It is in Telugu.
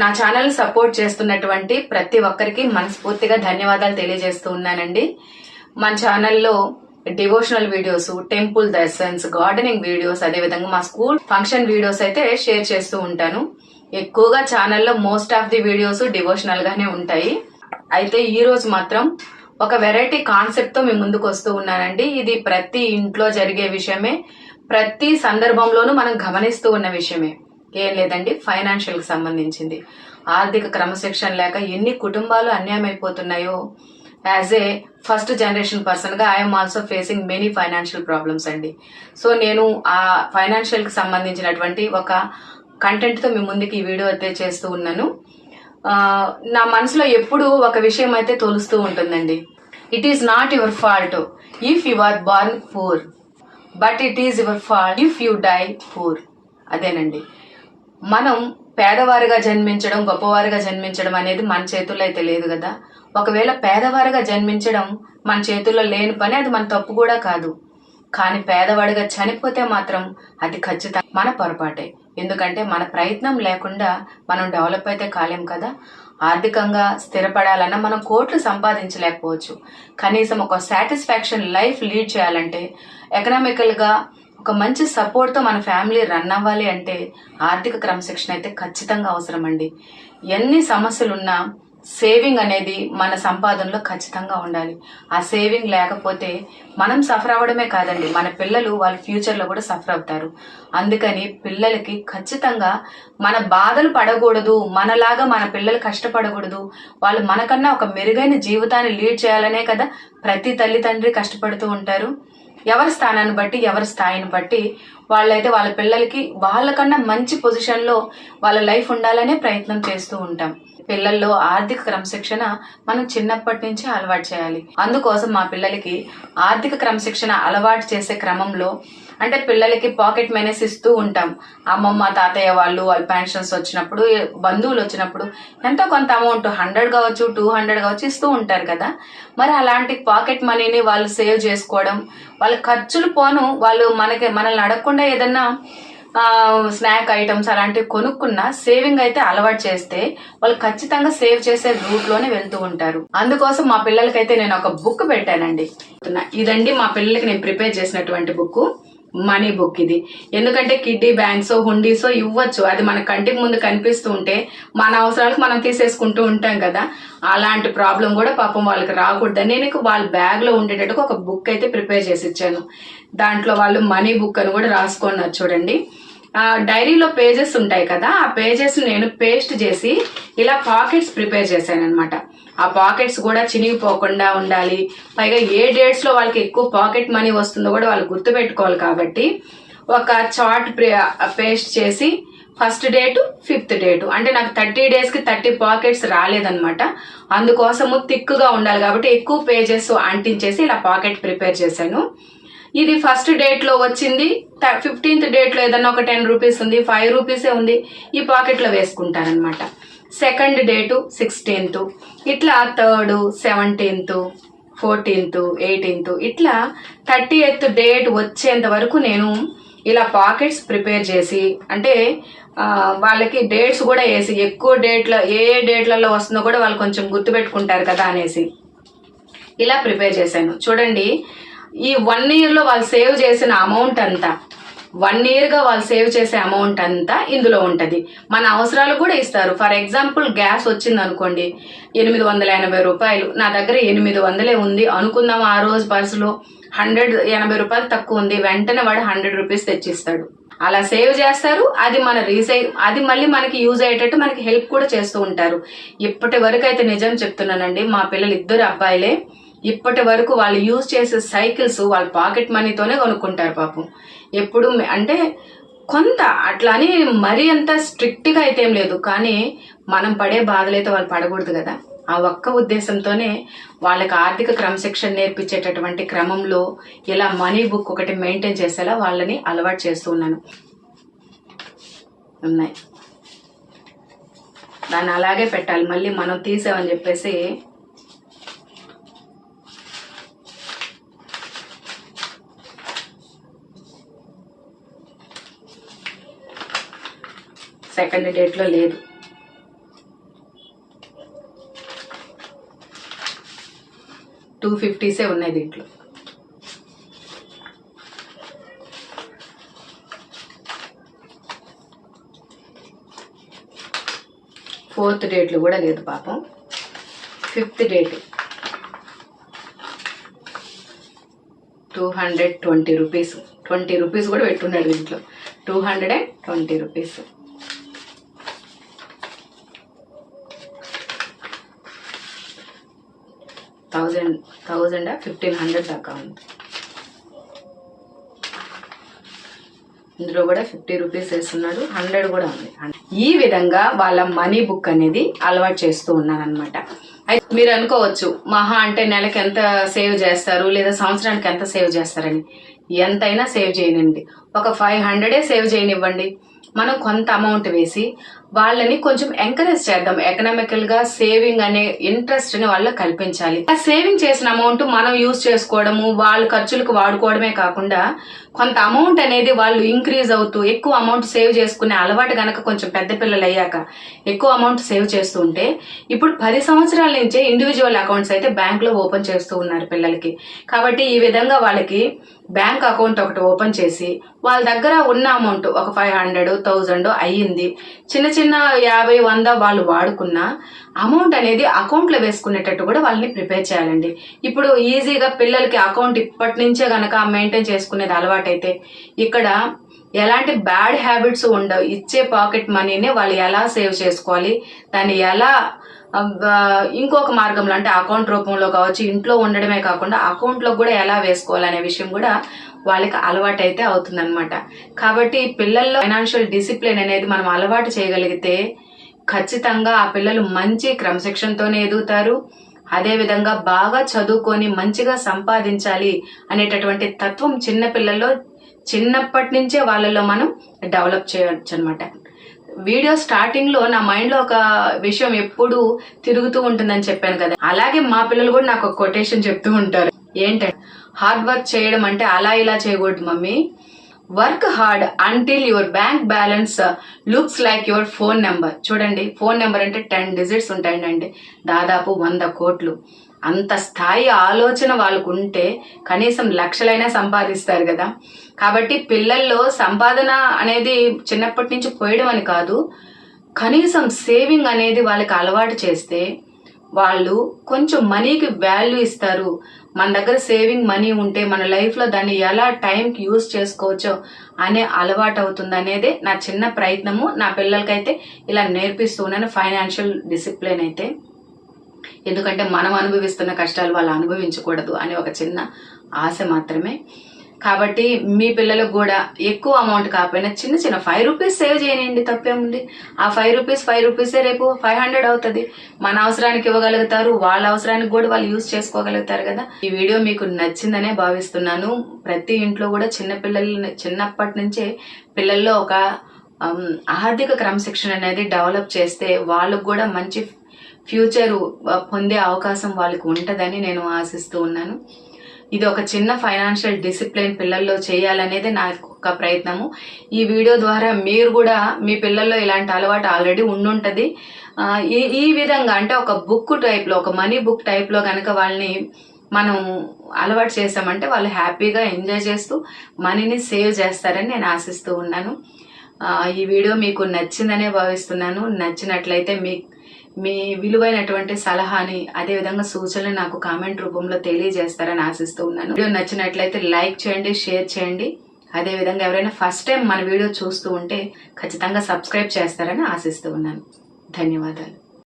నా ఛానల్ సపోర్ట్ చేస్తున్నటువంటి ప్రతి ఒక్కరికి మనస్ఫూర్తిగా ధన్యవాదాలు తెలియజేస్తూ ఉన్నానండి. మన ఛానల్లో devotional videos temple దర్శన్స్ gardening videos అదేవిధంగా మా స్కూల్ ఫంక్షన్ వీడియోస్ అయితే షేర్ చేస్తూ ఉంటాను. ఎక్కువగా ఛానల్లో most of the videos devotional గానే ఉంటాయి. అయితే ఈ రోజు మాత్రం ఒక వెరైటీ కాన్సెప్ట్తో మీ ముందుకు వస్తూ ఉన్నానండి. ఇది ప్రతి ఇంట్లో జరిగే విషయమే. ప్రతి సందర్భంలోనూ మనం గమనిస్తూ ఉన్న విషయమే. ఏం లేదండి ఫైనాన్షియల్కి సంబంధించింది. ఆర్థిక క్రమశిక్షణ లేక ఎన్ని కుటుంబాలు అన్యాయం అయిపోతున్నాయో యాజ్ ఏ ఫస్ట్ జనరేషన్ పర్సన్గా I'm also facing many financial problems అండి. సో నేను ఆ ఫైనాన్షియల్కి సంబంధించినటువంటి ఒక కంటెంట్తో మీ ముందుకి ఈ వీడియో అయితే చేస్తూ ఉన్నాను. నా మనసులో ఎప్పుడు ఒక విషయం అయితే తోలుస్తూ ఉంటుందండి. It is not your fault if you are born poor but it is your fault if you die poor అదేనండి. మనం పేదవారిగా జన్మించడం గొప్పవారిగా జన్మించడం అనేది మన చేతుల్లో అయితే లేదు కదా. ఒకవేళ పేదవారిగా జన్మించడం మన చేతుల్లో లేని పని అది మన తప్పు కూడా కాదు. కానీ పేదవాడిగా చనిపోతే మాత్రం అది ఖచ్చితంగా మన పొరపాటే. ఎందుకంటే మన ప్రయత్నం లేకుండా మనం డెవలప్ అయితే కాలేం కదా. ఆర్థికంగా స్థిరపడాలన్నా మనం కోట్లు సంపాదించలేకపోవచ్చు. కనీసం ఒక సాటిస్ఫాక్షన్ లైఫ్ లీడ్ చేయాలంటే ఎకనామికల్గా ఒక మంచి సపోర్ట్తో మన ఫ్యామిలీ రన్ అవ్వాలి అంటే ఆర్థిక క్రమశిక్షణ అయితే ఖచ్చితంగా అవసరం అండి ఎన్ని సమస్యలున్నా సేవింగ్ అనేది మన సంపాదనలో ఖచ్చితంగా ఉండాలి. ఆ సేవింగ్ లేకపోతే మనం సఫర్ అవ్వడమే కాదండి. మన పిల్లలు వాళ్ళ ఫ్యూచర్లో కూడా సఫర్ అవుతారు. అందుకని పిల్లలకి ఖచ్చితంగా మన బాధలు పడకూడదు మనలాగా మన పిల్లలు కష్టపడకూడదు. వాళ్ళు మనకన్నా ఒక మెరుగైన జీవితాన్ని లీడ్ చేయాలనే కదా ప్రతి తల్లిదండ్రి కష్టపడుతూ ఉంటారు. ఎవరి స్థానాన్ని బట్టి ఎవరి స్థాయిని బట్టి వాళ్ళైతే వాళ్ళ పిల్లలకి వాళ్ళకన్నా మంచి పొజిషన్లో వాళ్ళ లైఫ్ ఉండాలనే ప్రయత్నం చేస్తూ ఉంటాం. పిల్లల్లో ఆర్థిక క్రమశిక్షణ మనం చిన్నప్పటి నుంచి అలవాటు చేయాలి. అందుకోసం మా పిల్లలకి ఆర్థిక క్రమశిక్షణ అలవాటు చేసే క్రమంలో అంటే పిల్లలకి పాకెట్ మనీస్ ఇస్తూ ఉంటాం. అమ్మమ్మ తాతయ్య వాళ్ళు వాళ్ళ పెన్షన్స్ వచ్చినప్పుడు బంధువులు వచ్చినప్పుడు ఎంతో కొంత అమౌంట్ హండ్రెడ్ కావచ్చు టూ హండ్రెడ్ కావచ్చు ఇస్తూ ఉంటారు కదా. మరి అలాంటి పాకెట్ మనీని వాళ్ళు సేవ్ చేసుకోవడం వాళ్ళ ఖర్చులు పోను వాళ్ళు మనకి మనల్ని అడగకుండా ఏదన్నా స్నాక్ ఐటమ్స్ అలాంటివి కొనుక్కున్న సేవింగ్ అయితే అలవాటు చేస్తే వాళ్ళు ఖచ్చితంగా సేవ్ చేసే రూట్లోనే వెళ్తూ ఉంటారు. అందుకోసం మా పిల్లలకైతే నేను ఒక బుక్ పెట్టానండి. ఇదండి మా పిల్లలకి నేను ప్రిపేర్ చేసినటువంటి బుక్ మనీ బుక్ ఇది. ఎందుకంటే కిడ్డీ బ్యాంక్స్ హుండీసో ఇవ్వచ్చు. అది మన కంటికి ముందు కనిపిస్తూ ఉంటే మన అవసరాలకు మనం తీసేసుకుంటూ ఉంటాం కదా. అలాంటి ప్రాబ్లం కూడా పాపం వాళ్ళకి రాకూడదని నేను వాళ్ళ బ్యాగ్లో ఉండేటట్టుగా ఒక బుక్ అయితే ప్రిపేర్ చేసి ఇచ్చాను. దాంట్లో వాళ్ళు మనీ బుక్ అని కూడా రాసుకున్నారు చూడండి. డైరీలో పేజెస్ ఉంటాయి కదా ఆ పేజెస్ నేను పేస్ట్ చేసి ఇలా పాకెట్స్ ప్రిపేర్ చేశాను అనమాట ఆ పాకెట్స్ కూడా చినిగిపోకుండా ఉండాలి. పైగా ఏ డేట్స్లో వాళ్ళకి ఎక్కువ పాకెట్ మనీ వస్తుందో కూడా వాళ్ళు గుర్తుపెట్టుకోవాలి కాబట్టి ఒక చార్ట్ పేస్ట్ చేసి ఫస్ట్ డేటు ఫిఫ్త్ డేటు. అంటే నాకు థర్టీ డేస్కి థర్టీ పాకెట్స్ రాలేదనమాట అందుకోసము థిక్గా ఉండాలి కాబట్టి ఎక్కువ పేజెస్ అంటించేసి ఇలా పాకెట్ ప్రిపేర్ చేశాను. ఇది ఫస్ట్ డేట్లో వచ్చింది. ఫిఫ్టీన్త్ డేట్లో ఏదన్నా ఒక టెన్ రూపీస్ ఉంది ఫైవ్ రూపీసే ఉంది ఈ పాకెట్లో వేసుకుంటానమాట సెకండ్ డేటు సిక్స్టీన్త్ ఇట్లా థర్డ్ సెవెంటీన్త్ ఫోర్టీన్త్ ఎయిటీన్త్ ఇట్లా థర్టీ ఎయిత్ డేట్ వచ్చేంత వరకు నేను ఇలా పాకెట్స్ ప్రిపేర్ చేసి అంటే వాళ్ళకి డేట్స్ కూడా వేసి ఎక్కువ డేట్ల ఏ ఏ డేట్లలో వస్తుందో కూడా వాళ్ళు కొంచెం గుర్తుపెట్టుకుంటారు కదా అనేసి. ఇలా ప్రిపేర్ చేశాను. చూడండి ఈ వన్ ఇయర్లో వాళ్ళు సేవ్ చేసిన అమౌంట్ అంతా వన్ ఇయర్గా వాళ్ళు సేవ్ చేసే అమౌంట్ అంతా ఇందులో ఉంటది. మన అవసరాలు కూడా ఇస్తారు. ఫర్ ఎగ్జాంపుల్ గ్యాస్ వచ్చింది అనుకోండి ఎనిమిది వందల ఎనభై రూపాయలు. నా దగ్గర ఎనిమిది వందలే ఉంది. అనుకుందాం ఆ రోజు పర్సులో హండ్రెడ్ ఎనభై రూపాయలు తక్కువ ఉంది. వెంటనే వాడు హండ్రెడ్ రూపీస్ తెచ్చిస్తాడు. అలా సేవ్ చేస్తారు. అది మన రీసై అది మళ్ళీ మనకి యూజ్ అయ్యేటట్టు మనకి హెల్ప్ కూడా చేస్తూ ఉంటారు. ఇప్పటి వరకు అయితే నిజం చెప్తున్నానండి మా పిల్లలు ఇద్దరు అబ్బాయిలే ఇప్పటి వరకు వాళ్ళు యూజ్ చేసే సైకిల్స్ వాళ్ళ పాకెట్ మనీతోనే కొనుక్కుంటారు పాపం. ఎప్పుడు అంటే కొంత అట్లా అని మరీ అంత స్ట్రిక్ట్గా అయితే ఏం లేదు. కానీ మనం పడే బాధలైతే వాళ్ళు పడకూడదు కదా. ఆ ఒక్క ఉద్దేశంతోనే వాళ్ళకి ఆర్థిక క్రమశిక్షణ నేర్పించేటటువంటి క్రమంలో ఇలా మనీ బుక్ ఒకటి మెయింటైన్ చేసేలా వాళ్ళని అలవాటు చేస్తూ ఉన్నాను. ఉన్నాయి. దాన్ని అలాగే పెట్టాలి. మళ్ళీ మనం తీసామని చెప్పేసి సెకండ్ డేట్లో లేదు. టూ ఫిఫ్టీసే ఉన్నాయి దీంట్లో. ఫోర్త్ డేట్లు కూడా లేదు పాపం. Fifth date. Two hundred twenty rupees twenty rupees కూడా పెట్టున్నాడు దీంట్లో. Two hundred and twenty rupees thousand thousand fifteen hundred దాకా ఉంది. ఇందులో కూడా ఫిఫ్టీ రూపీస్ వేస్తున్నాడు. హండ్రెడ్ కూడా ఉంది. ఈ విధంగా వాళ్ళ మనీ బుక్ అనేది అలవాటు చేస్తూ ఉన్నాను అనమాట అయితే మీరు అనుకోవచ్చు మహా అంటే నెలకి ఎంత సేవ్ చేస్తారు? లేదా సంవత్సరానికి ఎంత సేవ్ చేస్తారని? ఎంతైనా సేవ్ చేయనండి. ఒక ఫైవ్ హండ్రెడే సేవ్ చేయనివ్వండి. మనం కొంత అమౌంట్ వేసి వాళ్ళని కొంచెం ఎంకరేజ్ చేద్దాం. ఎకనామికల్గా సేవింగ్ అనే ఇంట్రెస్ట్ని వాళ్ళకి కల్పించాలి. ఆ సేవింగ్ చేసిన అమౌంట్ మనం యూజ్ చేసుకోవడము వాళ్ళ ఖర్చులకు వాడుకోవడమే కాకుండా కొంత అమౌంట్ అనేది వాళ్ళు ఇంక్రీజ్ అవుతూ ఎక్కువ అమౌంట్ సేవ్ చేసుకునే అలవాటు గనక కొంచెం పెద్ద పిల్లలు అయ్యాక ఎక్కువ అమౌంట్ సేవ్ చేస్తూ ఉంటే ఇప్పుడు పది సంవత్సరాల నుంచే ఇండివిజువల్ అకౌంట్స్ అయితే బ్యాంక్లో ఓపెన్ చేస్తూ ఉన్నారు పిల్లలకి. కాబట్టి ఈ విధంగా వాళ్ళకి బ్యాంక్ అకౌంట్ ఒకటి ఓపెన్ చేసి వాళ్ళ దగ్గర ఉన్న అమౌంట్ ఒక ఫైవ్ హండ్రెడ్ థౌజండ్ అయ్యింది. చిన్న చిన్న చిన్న యాభై వంద వాళ్ళు వాడుకున్న అమౌంట్ అనేది అకౌంట్లో వేసుకునేటట్టు కూడా వాళ్ళని ప్రిపేర్ చేయాలండి. ఇప్పుడు ఈజీగా పిల్లలకి అకౌంట్ ఇప్పటి నుంచే గనక మెయింటైన్ చేసుకునేది అలవాటైతే ఇక్కడ ఎలాంటి బ్యాడ్ హ్యాబిట్స్ ఉండవు. ఇచ్చే పాకెట్ మనీని వాళ్ళు ఎలా సేవ్ చేసుకోవాలి దాన్ని ఎలా ఇంకొక మార్గంలో అంటే అకౌంట్ రూపంలో కావచ్చు ఇంట్లో ఉండడమే కాకుండా అకౌంట్లో కూడా ఎలా వేసుకోవాలనే విషయం కూడా వాళ్ళకి అలవాటు అయితే అవుతుందన్నమాట. కాబట్టి పిల్లల్లో ఫైనాన్షియల్ డిసిప్లిన్ అనేది మనం అలవాటు చేయగలిగితే ఖచ్చితంగా ఆ పిల్లలు మంచి క్రమశిక్షణతోనే ఎదుగుతారు. అదేవిధంగా బాగా చదువుకొని మంచిగా సంపాదించాలి అనేటటువంటి తత్వం చిన్న పిల్లల్లో చిన్నప్పటి నుంచే వాళ్ళలో మనం డెవలప్ చేయవచ్చు అనమాట వీడియో స్టార్టింగ్లో నా మైండ్లో ఒక విషయం ఎప్పుడు తిరుగుతూ ఉంటుందని చెప్పాను కదా. అలాగే మా పిల్లలు కూడా నాకు ఒక కొటేషన్ చెప్తూ ఉంటారు. ఏంటంటే హార్డ్ వర్క్ చేయడం అంటే అలా ఇలా చేయకూడదు mummy. Work hard until your bank balance looks like your phone number. చూడండి ఫోన్ నెంబర్ అంటే టెన్ డిజిట్స్ ఉంటాయండి. దాదాపు వంద కోట్లు. అంత స్థాయి ఆలోచన వాళ్ళకు ఉంటే కనీసం లక్షలైనా సంపాదిస్తారు కదా. కాబట్టి పిల్లల్లో సంపాదన అనేది చిన్నప్పటి నుంచి పోయడం అని కాదు కనీసం సేవింగ్ అనేది వాళ్ళకి అలవాటు చేస్తే వాళ్ళు కొంచెం మనీకి వాల్యూ ఇస్తారు. మన దగ్గర సేవింగ్ మనీ ఉంటే మన లైఫ్లో దాన్ని ఎలా టైంకి యూజ్ చేసుకోవచ్చో అనే అలవాటు అవుతుంది అనేది నా చిన్న ప్రయత్నము. నా పిల్లలకైతే ఇలా నేర్పిస్తున్నాను ఫైనాన్షియల్ డిసిప్లిన్ అయితే. ఎందుకంటే మనం అనుభవిస్తున్న కష్టాలు వాళ్ళు అనుభవించకూడదు అనే ఒక చిన్న ఆశ మాత్రమే. కాబట్టి మీ పిల్లలకు కూడా ఎక్కువ అమౌంట్ కాకపోయినా చిన్న చిన్న ఫైవ్ రూపీస్ సేవ్ చేయండి తప్పేముంది. ఆ ఫైవ్ రూపీస్ ఫైవ్ రూపీసే రేపు ఫైవ్ హండ్రెడ్ అవుతుంది. మన అవసరానికి ఇవ్వగలుగుతారు వాళ్ళ అవసరానికి కూడా వాళ్ళు యూజ్ చేసుకోగలుగుతారు కదా. ఈ వీడియో మీకు నచ్చిందనే భావిస్తున్నాను. ప్రతి ఇంట్లో కూడా చిన్న పిల్లల్ని చిన్నప్పటి నుంచే పిల్లల్లో ఒక um, ఆర్థిక క్రమశిక్షణ అనేది డెవలప్ చేస్తే వాళ్ళకు కూడా మంచి ఫ్యూచర్ uh, పొందే అవకాశం వాళ్ళకి ఉంటుందని నేను ఆశిస్తూ ఉన్నాను. ఇది ఒక చిన్న ఫైనాన్షియల్ డిసిప్లిన్ పిల్లల్లో చేయాలనేది నా ఒక ప్రయత్నము. ఈ వీడియో ద్వారా మీరు కూడా మీ పిల్లల్లో ఇలాంటి అలవాటు ఆల్రెడీ ఉండుంటుంది. ఈ ఈ విధంగా అంటే ఒక బుక్ టైప్లో ఒక మనీ బుక్ టైప్లో కనుక వాళ్ళని మనం అలవాటు చేసామంటే వాళ్ళు హ్యాపీగా ఎంజాయ్ చేస్తూ మనీని సేవ్ చేస్తారని నేను ఆశిస్తూ ఉన్నాను. ఈ వీడియో మీకు నచ్చిందనే భావిస్తున్నాను. నచ్చినట్లయితే మీ మీ విలువైనటువంటి సలహాని అదే విధంగా సూచనలు నాకు కామెంట్ రూపంలో తెలియజేస్తారని ఆశిస్తూ ఉన్నాను. వీడియో నచ్చినట్లయితే లైక్ చేయండి షేర్ చేయండి. అదే విధంగా ఎవరైనా ఫస్ట్ టైం మన వీడియో చూస్తూ ఉంటే ఖచ్చితంగా సబ్స్క్రైబ్ చేస్తారని ఆశిస్తూ ఉన్నాను. ధన్యవాదాలు.